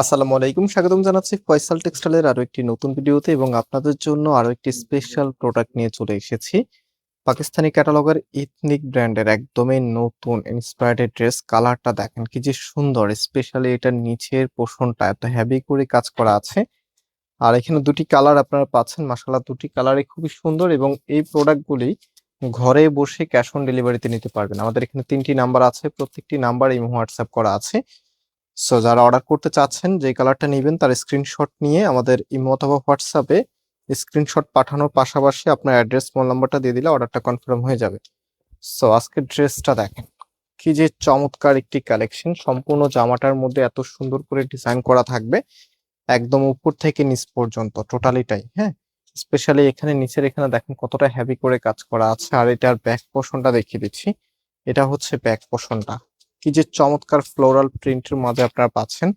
আসসালামু আলাইকুম, স্বাগতম জানাচ্ছি ফয়সাল টেক্সটাইলের আরও একটি নতুন ভিডিওতে এবং আপনাদের জন্য আরও একটি স্পেশাল প্রোডাক্ট নিয়ে চলে এসেছি। পাকিস্তানি ক্যাটালগের ইথনিক ব্র্যান্ডের একদমই নতুন ইন্সপায়ার্ড ড্রেস কালারটা দেখেন কি যে সুন্দর স্পেশালি এটার নিচের পোষণটা এত হেভি করে কাজ করা আছে। আর এখানে দুটি কালার আপনারা পাচ্ছেন মাসাল্লাহ দুটি কালারই খুবই সুন্দর এবং এই প্রোডাক্টগুলি ঘরে বসে ক্যাশ অন ডেলিভারিতে নিতে পারবেন। আমাদের এখানে তিনটি নাম্বার আছে, প্রত্যেকটি নাম্বার এই হোয়াটসঅ্যাপ করা আছে। সো যারা অর্ডার করতে চাচ্ছেন যে কালারটা নেবেন, তার স্ক্রিনশট নিয়ে আমাদের ইমো অথবা হোয়াটসঅ্যাপে স্ক্রিনশট পাঠানোর পাশাপাশি আপনার অ্যাড্রেস মোবাইল নাম্বারটা দিয়ে দিলে অর্ডারটা কনফার্ম হয়ে যাবে। সো আজকের ড্রেসটা দেখেন। কি যে চমৎকার একটি কালেকশন সম্পূর্ণ জামাটার মধ্যে এত সুন্দর করে ডিজাইন করা থাকবে, একদম উপর থেকে নিচ পর্যন্ত টোটালিটাই হ্যাঁ? স্পেশালি এখানে, নিচের এখানে দেখেন কতটা হ্যাভি করে কাজ করা আছে। আর এটার ব্যাক পোর্শনটা দেখিয়ে দিচ্ছি। এটা হচ্ছে ব্যাক পোর্শনটা কি যে চমৎকার ফ্লোরাল প্রিন্টের মাঝে আপনারা পাচ্ছেন।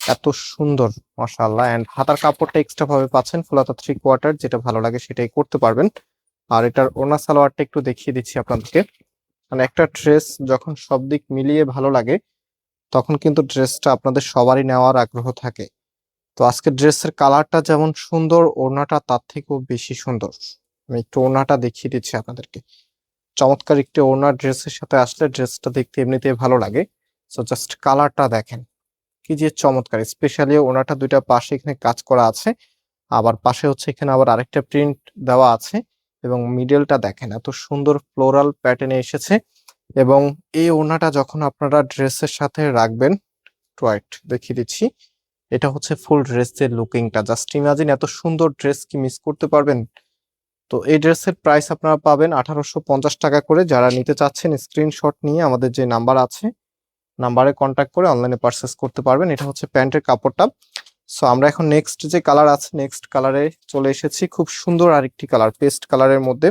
এত সুন্দর, মাশাআল্লাহ। এন্ড হাতার কাপড়টা এক্সট্রা ভাবে পাচ্ছেন, ফুলাতা থ্রি কোয়ার্টার যেটা ভালো লাগে সেটাই করতে পারবেন। আর এটার ওনা সালোয়ারটা একটু দেখিয়ে দিচ্ছি আপনাদেরকে। মানে একটা ড্রেস যখন সব দিক মিলিয়ে ভালো লাগে, তখন কিন্তু ড্রেসটা আপনাদের সবারই নেওয়ার আগ্রহ থাকে। তো আজকে ড্রেসের কালারটা যেমন সুন্দর, ওড়নাটা তার থেকেও বেশি সুন্দর। আমি একটু ওড়নাটা দেখিয়ে দিচ্ছি আপনাদেরকে। চমৎকার একটি ওড়নার ড্রেসের সাথে আসলে ড্রেসটা দেখতে এমনিতে ভালো লাগে। সো জাস্ট কালারটা দেখেন। কি যে চমৎকার স্পেশালি ওনাটা দুইটা পাশে এখানে কাজ করা আছে। আবার পাশে হচ্ছে এখানে আবার আরেকটা প্রিন্ট দেওয়া আছে এবং মিডলটা দেখেন, এত সুন্দর ফ্লোরাল প্যাটার্নে এসেছে। এবং এই ওনাটা যখন আপনারা ড্রেসের সাথে রাখবেন রাইট দেখিয়ে দিচ্ছি। এটা হচ্ছে ফুল ড্রেসের লুকিংটা জাস্ট ইমাজিন এত সুন্দর ড্রেস কি মিস করতে পারবেন? তো এই ড্রেসের প্রাইস আপনারা পাবেন আঠারোশো পঞ্চাশ টাকা করে। যারা নিতে চাচ্ছেন স্ক্রিনশট নিয়ে আমাদের যে নাম্বার আছে নাম্বারে কন্ট্যাক্ট করে অনলাইনে পারচেস করতে পারবেন। এটা হচ্ছে প্যান্টের কাপড়টা। সো আমরা এখন নেক্সট যে কালার আছে নেক্সট কালারে চলে এসেছি খুব সুন্দর আরেকটি কালার পেস্ট কালারের মধ্যে।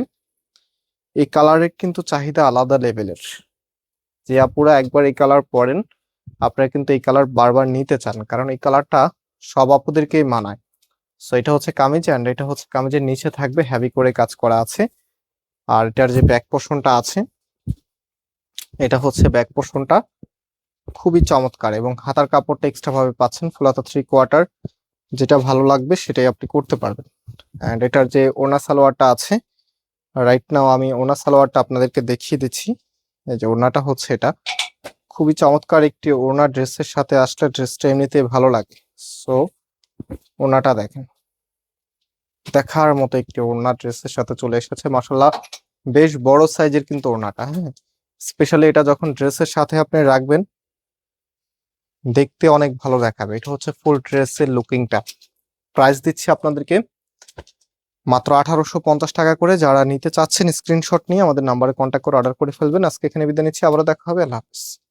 এই কালারের কিন্তু চাহিদা আলাদা লেভেলের যে আপুরা একবার এই কালার পরেন, আপনারা কিন্তু এই কালার বারবার নিতে চান। কারণ এই কালারটা সব আপুদেরকেই মানায়। সো এটা হচ্ছে কামিজ অ্যান্ড এটা হচ্ছে কামিজের নিচে থাকবে হ্যাভি করে কাজ করা আছে। আর এটার যে ব্যাক পোর্শনটা আছে, এটা হচ্ছে ব্যাক পোর্শনটা খুবই চমৎকার এবং হাতার কাপড়টা এক্সট্রা ভাবে পাচ্ছেন ফুলাতা থ্রি কোয়ার্টার যেটা ভালো লাগবে সেটাই আপনি করতে পারবেন। অ্যান্ড এটার যে ওনা সালোয়ারটা আছে রাইট নাও আমি ওনা সালোয়ারটা আপনাদেরকে দেখিয়ে দিচ্ছি। এই যে ওনাটা হচ্ছে এটা। খুবই চমৎকার একটি ওনা ড্রেসের সাথে আসলে ড্রেসটা এমনিতে ভালো লাগে। সো ওনাটা দেখেন। দেখার মতো একটি ওড়না ড্রেসের সাথে চলে এসেছে। মাসাল্লাহ বেশ বড় সাইজের কিন্তু ওড়নাটা হ্যাঁ? স্পেশালি এটা যখন ড্রেসের সাথে আপনি রাখবেন, দেখতে অনেক ভালো দেখাবে। এটা হচ্ছে ফুল ড্রেসের লুকিংটা প্রাইস দিচ্ছি আপনাদেরকে মাত্র আঠারোশো পঞ্চাশ টাকা করে। যারা নিতে চাচ্ছেন স্ক্রিনশট নিয়ে আমাদের নাম্বারে কন্ট্যাক্ট করে অর্ডার করে ফেলবেন। আজকে এখানে বিদায় নিচ্ছি। আবারও দেখা হবে। আল্লাহ হাফিজ।